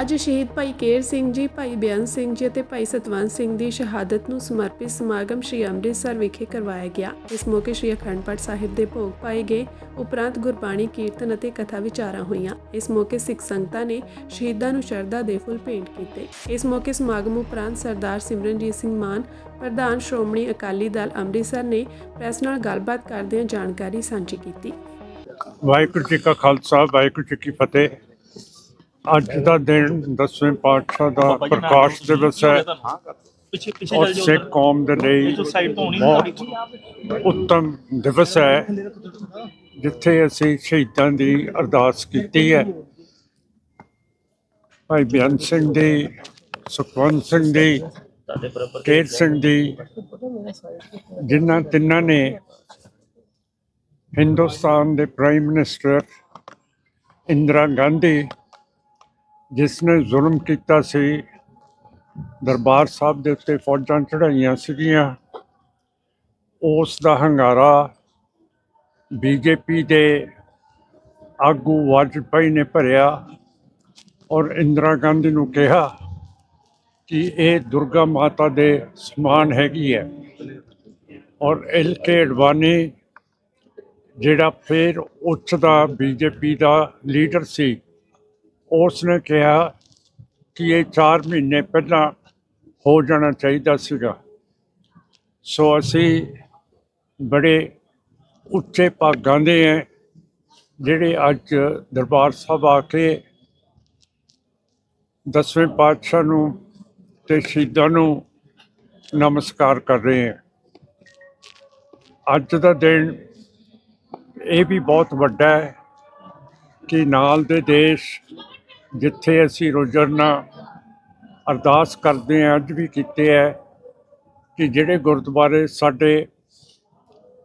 ਅੱਜ ਸ਼ਹੀਦ ਭਾਈ ਕੇਰ ਸਿੰਘ ਜੀ, ਭਾਈ ਬਿਆਨ ਸਿੰਘ ਜੀ ਅਤੇ ਭਾਈ ਸਤਵੰਤ ਸਿੰਘ ਦੀ ਸ਼ਹਾਦਤ ਨੂੰ ਸਮਰਪਿਤ ਸਮਾਗਮ ਸ਼੍ਰੀ ਅੰਮ੍ਰਿਤਸਰ ਵਿਖੇ ਕਰਵਾਇਆ ਗਿਆ। ਇਸ ਮੌਕੇ ਸ਼੍ਰੀ ਅਖੰਡ ਪਾਠ ਸਾਹਿਬ ਦੇ ਭੋਗ ਪਾਏ ਗਏ। ਉਪਰੰਤ ਗੁਰਬਾਣੀ ਕੀਰਤਨ ਅਤੇ ਕਥਾ ਵਿਚਾਰਾਂ ਹੋਈਆਂ। ਇਸ ਮੌਕੇ ਸਿੱਖ ਸੰਗਤਾਂ ਨੇ ਸ਼ਹੀਦਾਂ ਨੂੰ ਸ਼ਰਧਾ ਦੇ ਫੁੱਲ ਭੇਂਟ ਕੀਤੇ। ਇਸ ਮੌਕੇ ਸਮਾਗਮ ਉਪਰੰਤ ਸਰਦਾਰ ਸਿਮਰਨਜੀਤ ਸਿੰਘ ਮਾਨ, ਪ੍ਰਧਾਨ ਸ਼੍ਰੋਮਣੀ ਅਕਾਲੀ ਦਲ ਅੰਮ੍ਰਿਤਸਰ ਨੇ ਪ੍ਰੈਸ ਨਾਲ ਗੱਲਬਾਤ ਕਰਦਿਆਂ ਜਾਣਕਾਰੀ ਸਾਂਝੀ ਕੀਤੀ। ਵਾਹਿਗੁਰੂ ਜੀ ਕਾ ਖਾਲਸਾ, ਵਾਹਿਗੁਰੂ ਜੀ ਕੀ ਫਤਿਹ। ਅੱਜ ਦਾ ਦਿਨ ਦਸਵੇਂ ਪਾਤਸ਼ਾਹ ਦਾ ਪ੍ਰਕਾਸ਼ ਦਿਵਸ ਹੈ। ਪਿੱਛੇ ਪਿੱਛੇ ਔਰ ਸਿੱਖ ਕੌਮ ਦੇ ਲਈ ਬਹੁਤ ਉੱਤਮ ਦਿਵਸ ਹੈ ਜਿੱਥੇ ਅਸੀਂ ਸ਼ਹੀਦਾਂ ਦੀ ਅਰਦਾਸ ਕੀਤੀ ਹੈ। ਭਾਈ ਬਿਆਨ ਸਿੰਘ ਦੀ ਸੁਖਵੰਤ ਸਿੰਘ ਦੀ ਕੇਰ ਸਿੰਘ ਦੀ ਜਿਨ੍ਹਾਂ ਤਿੰਨਾਂ ਨੇ ਹਿੰਦੁਸਤਾਨ ਦੇ ਪ੍ਰਾਈਮ ਮਿਨਿਸਟਰ ਇੰਦਰਾ ਗਾਂਧੀ ਜਿਸ ਨੇ ਜ਼ੁਲਮ ਕੀਤਾ ਸੀ, ਦਰਬਾਰ ਸਾਹਿਬ ਦੇ ਉੱਤੇ ਫੌਜਾਂ ਚੜਾਈਆਂ ਸੀਗੀਆਂ, ਉਸ ਦਾ ਹੰਗਾਰਾ ਬੀਜੇਪੀ ਦੇ ਆਗੂ ਵਾਜਪਾਈ ਨੇ ਭਰਿਆ ਔਰ ਇੰਦਰਾ ਗਾਂਧੀ ਨੂੰ ਕਿਹਾ ਕਿ ਇਹ ਦੁਰਗਾ ਮਾਤਾ ਦੇ ਸਮਾਨ ਹੈਗੀ ਹੈ ਔਰ ਐਲ ਕੇ ਅਡਵਾਨੀ ਜਿਹੜਾ ਫਿਰ ਉੱਚ ਦਾ ਬੀਜੇਪੀ ਦਾ ਲੀਡਰ ਸੀ ਉਸ ਨੇ ਕਿਹਾ ਕਿ ਇਹ 4 ਮਹੀਨੇ ਪਹਿਲਾਂ ਹੋ ਜਾਣਾ ਚਾਹੀਦਾ ਸੀਗਾ। ਸੋ ਅਸੀਂ ਬੜੇ ਉੱਚੇ ਭਾਗਾਂ ਦੇ ਹੈ, ਜਿਹੜੇ ਅੱਜ ਦਰਬਾਰ ਸਾਹਿਬ ਆ ਕੇ ਦਸਵੇਂ ਪਾਤਸ਼ਾਹ ਨੂੰ ਤੇ ਸ਼ਹੀਦਾਂ ਨੂੰ ਨਮਸਕਾਰ ਕਰ ਰਹੇ ਹਾਂ। ਅੱਜ ਦਾ ਦਿਨ ਇਹ ਵੀ ਬਹੁਤ ਵੱਡਾ ਹੈ ਕਿ ਨਾਲ ਦੇ ਦੇਸ਼ ਜਿੱਥੇ ਅਸੀਂ ਰੋਜ਼ਾਨਾ ਅਰਦਾਸ ਕਰਦੇ ਹਾਂ, ਅੱਜ ਵੀ ਕੀਤੇ ਹੈ ਕਿ ਜਿਹੜੇ ਗੁਰਦੁਆਰੇ ਸਾਡੇ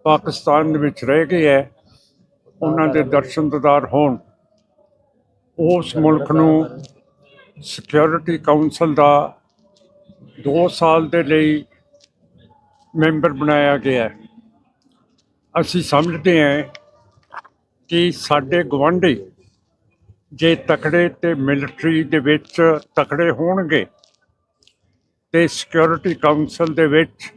ਪਾਕਿਸਤਾਨ ਦੇ ਵਿੱਚ ਰਹਿ ਗਏ ਹੈ, ਉਹਨਾਂ ਦੇ ਦਰਸ਼ਨ ਦਿਦਾਰ ਹੋਣ। ਉਸ ਮੁਲਕ ਨੂੰ ਸਿਕਿਉਰਿਟੀ ਕਾਉਂਸਲ ਦਾ 2 ਸਾਲ ਦੇ ਲਈ ਮੈਂਬਰ ਬਣਾਇਆ ਗਿਆ ਹੈ। ਅਸੀਂ ਸਮਝਦੇ ਹਾਂ ਕਿ ਸਾਡੇ ਗਵਾਂਢੀ ਜੇ ਤਕੜੇ ਤੇ ਮਿਲਟਰੀ ਦੇ ਵਿੱਚ ਤਕੜੇ ਹੋਣਗੇ, ਤੇ ਸਿਕਿਉਰਿਟੀ ਕਾਉਂਸਲ ਦੇ ਵਿੱਚ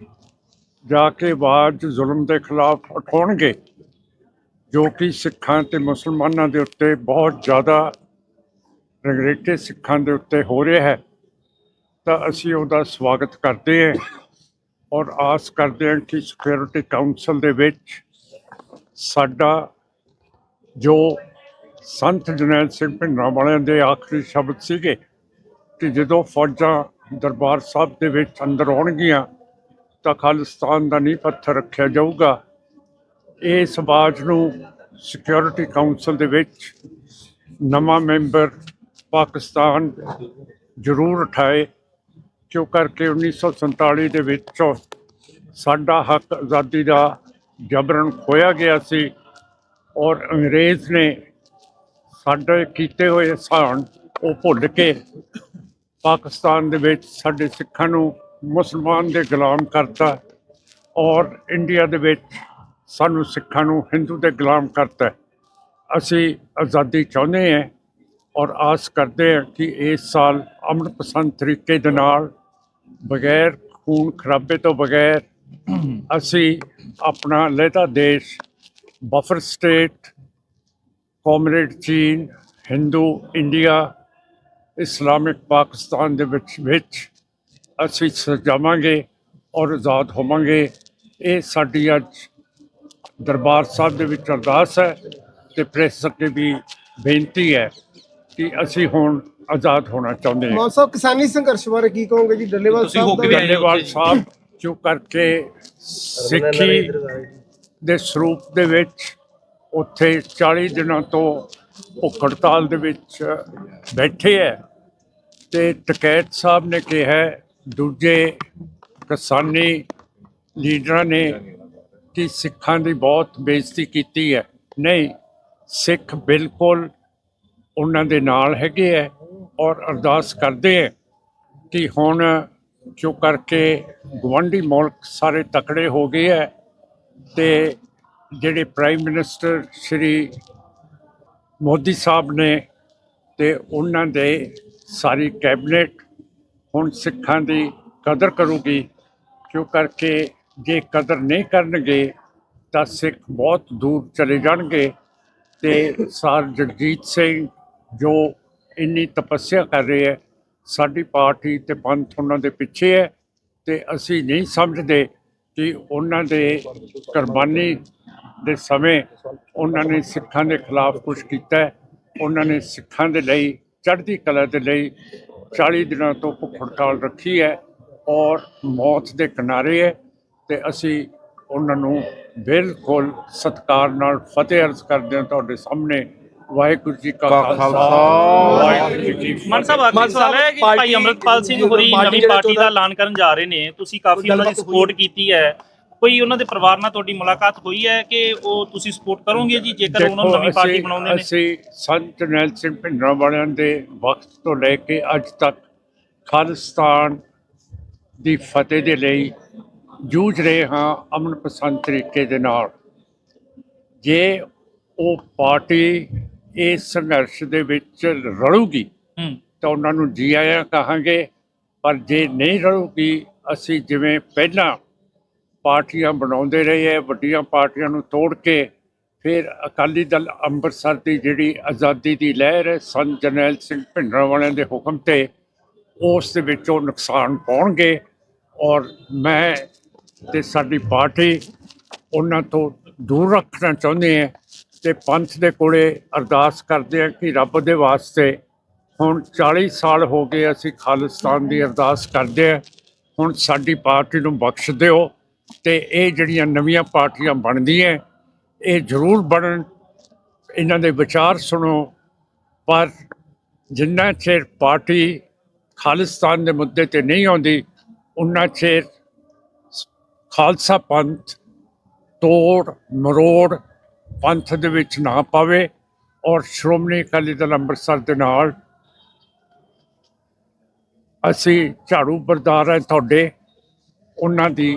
ਜਾ ਕੇ ਆਵਾਜ਼ ਜ਼ੁਲਮ ਦੇ ਖਿਲਾਫ ਉਠਾਉਣਗੇ, ਜੋ ਕਿ ਸਿੱਖਾਂ ਤੇ ਮੁਸਲਮਾਨਾਂ ਦੇ ਉੱਤੇ ਬਹੁਤ ਜ਼ਿਆਦਾ ਰੰਗਰੇਟੇ ਸਿੱਖਾਂ ਦੇ ਉੱਤੇ ਹੋ ਰਿਹਾ ਹੈ। ਤਾਂ ਅਸੀਂ ਉਹਦਾ ਸਵਾਗਤ ਕਰਦੇ ਹਾਂ ਔਰ ਆਸ ਕਰਦੇ ਹਾਂ ਕਿ ਸਿਕਿਉਰਿਟੀ ਕਾਉਂਸਲ ਦੇ ਵਿੱਚ ਸਾਡਾ ਜੋ ਸੰਤ ਜਨੈਲ ਸਿੰਘ ਭਿੰਡਰਾਂ ਵਾਲਿਆਂ ਦੇ ਆਖਰੀ ਸ਼ਬਦ ਸੀਗੇ ਕਿ ਜਦੋਂ ਫੌਜਾਂ ਦਰਬਾਰ ਸਾਹਿਬ ਦੇ ਵਿੱਚ ਅੰਦਰ ਆਉਣਗੀਆਂ, ਤਾਂ ਖਾਲਿਸਤਾਨ ਦਾ ਨੀਂਹ ਪੱਥਰ ਰੱਖਿਆ ਜਾਊਗਾ। ਇਸ ਆਵਾਜ਼ ਨੂੰ ਸਿਕਿਉਰਿਟੀ ਕਾਉਂਸਲ ਦੇ ਵਿੱਚ ਨਵਾਂ ਮੈਂਬਰ ਪਾਕਿਸਤਾਨ ਜ਼ਰੂਰ ਉਠਾਏ, ਕਿਉਂ ਕਰਕੇ 1947 ਦੇ ਵਿੱਚ ਸਾਡਾ ਹੱਕ ਆਜ਼ਾਦੀ ਦਾ ਜਬਰਨ ਖੋਇਆ ਗਿਆ ਸੀ ਔਰ ਅੰਗਰੇਜ਼ ਨੇ ਸਾਡੇ ਕੀਤੇ ਹੋਏ ਸਾਨ ਉਹ ਭੁੱਲ ਕੇ ਪਾਕਿਸਤਾਨ ਦੇ ਵਿੱਚ ਸਾਡੇ ਸਿੱਖਾਂ ਨੂੰ ਮੁਸਲਮਾਨ ਦੇ ਗੁਲਾਮ ਕਰਤਾ ਔਰ ਇੰਡੀਆ ਦੇ ਵਿੱਚ ਸਾਨੂੰ ਸਿੱਖਾਂ ਨੂੰ ਹਿੰਦੂ ਦੇ ਗੁਲਾਮ ਕਰਤਾ। ਅਸੀਂ ਆਜ਼ਾਦੀ ਚਾਹੁੰਦੇ ਹਾਂ ਔਰ ਆਸ ਕਰਦੇ ਹਾਂ ਕਿ ਇਸ ਸਾਲ ਅਮਨ ਪਸੰਦ ਤਰੀਕੇ ਦੇ ਨਾਲ ਬਗੈਰ ਖੂਨ ਖਰਾਬੇ ਤੋਂ ਬਗੈਰ ਅਸੀਂ ਆਪਣਾ ਲਹਿਦਾ ਦੇਸ਼ ਬਫਰ ਸਟੇਟ ਕਮਰੇਡ ਚੀਨ ਹਿੰਦੂ ਇੰਡੀਆ ਇਸਲਾਮਿਕ ਪਾਕਿਸਤਾਨ ਦੇ ਵਿੱਚ ਵਿੱਚ ਅਸੀਂ ਸਜਾਵਾਂਗੇ ਔਰ ਆਜ਼ਾਦ ਹੋਵਾਂਗੇ। ਇਹ ਸਾਡੀ ਅੱਜ ਦਰਬਾਰ ਸਾਹਿਬ ਦੇ ਵਿੱਚ ਅਰਦਾਸ ਹੈ ਤੇ ਪ੍ਰੈਸ ਅੱਗੇ ਵੀ ਬੇਨਤੀ ਹੈ ਕਿ ਅਸੀਂ ਹੁਣ ਆਜ਼ਾਦ ਹੋਣਾ ਚਾਹੁੰਦੇ ਹਾਂ। ਮਾਨ ਸਾਹਿਬ ਕਿਸਾਨੀ ਸੰਘਰਸ਼ ਬਾਰੇ ਕੀ ਕਹੋਗੇ ਜੀ? ਡੱਲੇਵਾਲ ਸਾਹਿਬ ਦਾ ਉੱਥੇ। ਸਾਹਿਬ ਜੋ ਕਰਕੇ ਸਿੱਖੀ ਦੇ ਸਰੂਪ ਦੇ ਵਿੱਚ ਉੱਥੇ 40 ਦਿਨਾਂ ਤੋਂ ਭੁੱਖ ਹੜਤਾਲ ਦੇ ਵਿੱਚ ਬੈਠੇ ਹੈ ਤੇ ਟਕੈਤ ਸਾਹਿਬ ਨੇ ਕਿਹਾ ਦੂਜੇ ਕਿਸਾਨੀ ਲੀਡਰਾਂ ਨੇ ਕਿ ਸਿੱਖਾਂ ਦੀ ਬਹੁਤ ਬੇਇੱਜ਼ਤੀ ਕੀਤੀ ਹੈ। ਨਹੀਂ, ਸਿੱਖ ਬਿਲਕੁਲ ਉਹਨਾਂ ਦੇ ਨਾਲ ਹੈਗੇ ਹੈ ਔਰ ਅਰਦਾਸ ਕਰਦੇ ਹੈ ਕਿ ਹੁਣ ਜੋ ਕਰਕੇ ਗਵੰਡੀ ਮੁਲਕ ਸਾਰੇ ਤਕੜੇ ਹੋ ਗਏ ਹੈ ਤੇ ਜਿਹੜੇ ਪ੍ਰਾਈਮ ਮਿਨਿਸਟਰ ਸ਼੍ਰੀ ਮੋਦੀ ਸਾਹਿਬ ਨੇ ਤੇ ਉਹਨਾਂ ਦੇ ਸਾਰੀ ਕੈਬਨਿਟ ਹੁਣ ਸਿੱਖਾਂ ਦੀ ਕਦਰ ਕਰੂਗੀ, ਕਿਉਂ ਕਰਕੇ ਜੇ ਕਦਰ ਨਹੀਂ ਕਰਨਗੇ ਤਾਂ ਸਿੱਖ ਬਹੁਤ ਦੂਰ ਚਲੇ ਜਾਣਗੇ ਤੇ ਸਰ ਜਗਜੀਤ ਸਿੰਘ ਜੋ ਇੰਨੀ ਤਪੱਸਿਆ ਕਰ ਰਹੇ ਹੈ, ਸਾਡੀ ਪਾਰਟੀ ਤੇ ਪੰਥ ਉਹਨਾਂ ਦੇ ਪਿੱਛੇ ਹੈ ਤੇ ਅਸੀਂ ਨਹੀਂ ਸਮਝਦੇ ਕਿ ਉਹਨਾਂ ਦੇ ਕੁਰਬਾਨੀ ਦੇ ਸਮੇਂ ਉਹਨਾਂ ਨੇ ਸਿੱਖਾਂ ਦੇ ਖਿਲਾਫ ਕੁਝ ਕੀਤਾ ਹੈ। ਉਹਨਾਂ ਨੇ ਸਿੱਖਾਂ ਦੇ ਲਈ ਚੜ੍ਹਦੀ ਕਲਾ ਦੇ ਲਈ 40 ਦਿਨਾਂ ਤੋਂ ਭੁੱਖ ਹੜਤਾਲ ਰੱਖੀ ਹੈ ਔਰ ਮੌਤ ਦੇ ਕਿਨਾਰੇ ਹੈ ਤੇ ਅਸੀਂ ਉਹਨਾਂ ਨੂੰ ਬਿਲਕੁਲ ਸਤਿਕਾਰ ਨਾਲ ਫਤਿਹ ਅਰਜ਼ ਕਰਦੇ ਹਾਂ ਤੁਹਾਡੇ ਸਾਹਮਣੇ। ਵਾਹਿਗੁਰੂ ਜੀ ਕਾ ਖਾਲਸਾ। ਵਾਹਿਗੁਰੂ ਜੀ ਕੀ ਮਨ ਫਤਿਹ ਸਾਹਿਬ ਆਖਰੀ ਮਾਨ ਸਵਾਲ ਹੈ ਸਾਹਿਬ, ਕਿ ਭਾਈ ਅਮਰਤਪਾਲ ਸਿੰਘ ਹੋਰੀ ਨਵੀਂ ਪਾਰਟੀ ਦਾ ਐਲਾਨ ਕਰਨ ਜਾ ਰਹੇ ਨੇ। ਤੁਸੀਂ ਕਾਫੀ ਉਹਨਾਂ ਦੀ ਸਪੋਰਟ ਕੀਤੀ ਹੈ। ਕੋਈ ਉਹਨਾਂ ਦੇ ਪਰਿਵਾਰ ਨਾਲ ਤੁਹਾਡੀ ਮੁਲਾਕਾਤ ਹੋਈ ਹੈ ਕਿ ਉਹ ਤੁਸੀਂ ਸਪੋਰਟ ਕਰੋਗੇ ਜੀ ਜੇਕਰ ਉਹਨਾਂ ਨੂੰ ਨਵੀਂ ਪਾਰਟੀ ਬਣਾਉਂਦੇ ਨੇ? ਅਸੀਂ ਸੰਤ ਜਰਨੈਲ ਸਿੰਘ ਭਿੰਡਰਾਂ ਵਾਲਿਆਂ ਦੇ ਵਕਤ ਤੋਂ ਲੈ ਕੇ ਅੱਜ ਤੱਕ ਖਾਲਿਸਤਾਨ ਦੀ ਫਤਿਹ ਦੇ ਲਈ ਜੂਝ ਰਹੇ ਹਾਂ ਅਮਨ ਪਸੰਦ ਤਰੀਕੇ ਦੇ ਨਾਲ। ਜੇ ਉਹ ਪਾਰਟੀ ਇਸ ਸੰਘਰਸ਼ ਦੇ ਵਿੱਚ ਰਲੂਗੀ ਤਾਂ ਉਹਨਾਂ ਨੂੰ ਜੀ ਆਇਆਂ ਕਹਾਂਗੇ ਪਰ ਜੇ ਨਹੀਂ ਰਲੂਗੀ ਅਸੀਂ ਜਿਵੇਂ ਪਹਿਲਾਂ ਪਾਰਟੀਆਂ ਬਣਾਉਂਦੇ ਰਹੇ ਹੈ, ਵੱਡੀਆਂ ਪਾਰਟੀਆਂ ਨੂੰ ਤੋੜ ਕੇ ਫਿਰ ਅਕਾਲੀ ਦਲ ਅੰਮ੍ਰਿਤਸਰ ਦੀ ਜਿਹੜੀ ਆਜ਼ਾਦੀ ਦੀ ਲਹਿਰ ਹੈ, ਸੰਤ ਜਰਨੈਲ ਸਿੰਘ ਭਿੰਡਰਾਂ ਵਾਲਿਆਂ ਦੇ ਹੁਕਮ ਤੇ ਉਸ ਦੇ ਵਿੱਚ ਉਹ ਨੁਕਸਾਨ ਪਾਉਣਗੇ ਔਰ ਮੈਂ ਤੇ ਸਾਡੀ ਪਾਰਟੀ ਉਹਨਾਂ ਤੋਂ ਦੂਰ ਰੱਖਣਾ ਚਾਹੁੰਦੇ ਹਾਂ ਤੇ ਪੰਥ ਦੇ ਕੋਲੇ ਅਰਦਾਸ ਕਰਦੇ ਹਾਂ ਕਿ ਰੱਬ ਦੇ ਵਾਸਤੇ ਹੁਣ 40 ਸਾਲ ਹੋ ਗਏ ਅਸੀਂ ਖਾਲਿਸਤਾਨ ਦੀ ਅਰਦਾਸ ਕਰਦੇ ਹਾਂ, ਹੁਣ ਸਾਡੀ ਪਾਰਟੀ ਨੂੰ ਬਖਸ਼ ਦਿਓ। ਤੇ ਇਹ ਜਿਹੜੀਆਂ ਨਵੀਆਂ ਪਾਰਟੀਆਂ ਬਣਦੀਆਂ, ਇਹ ਜ਼ਰੂਰ ਬਣਨ। ਇਹਨਾਂ ਦੇ ਵਿਚਾਰ ਸੁਣੋ। ਪਰ ਜਿੰਨਾ ਚਿਰ ਪਾਰਟੀ ਖਾਲਿਸਤਾਨ ਦੇ ਮੁੱਦੇ ਤੇ ਨਹੀਂ ਆਉਂਦੀ, ਉਨਾ ਚਿਰ ਖਾਲਸਾ ਪੰਥ ਤੋੜ ਮਰੋੜ ਪੰਥ ਦੇ ਵਿੱਚ ਨਾ ਪਾਵੇ ਔਰ ਸ਼੍ਰੋਮਣੀ ਅਕਾਲੀ ਦਲ ਅੰਮ੍ਰਿਤਸਰ ਦੇ ਨਾਲ ਅਸੀਂ ਝਾੜੂ ਬਰਦਾਰ ਹੈ ਤੁਹਾਡੇ, ਉਹਨਾਂ ਦੀ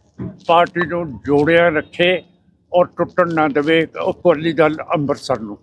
ਪਾਰਟੀ ਨੂੰ ਜੋੜਿਆ ਰੱਖੇ ਔਰ ਟੁੱਟਣ ਨਾ ਦੇਵੇ ਅਕਾਲੀ ਦਲ ਅੰਮ੍ਰਿਤਸਰ ਨੂੰ।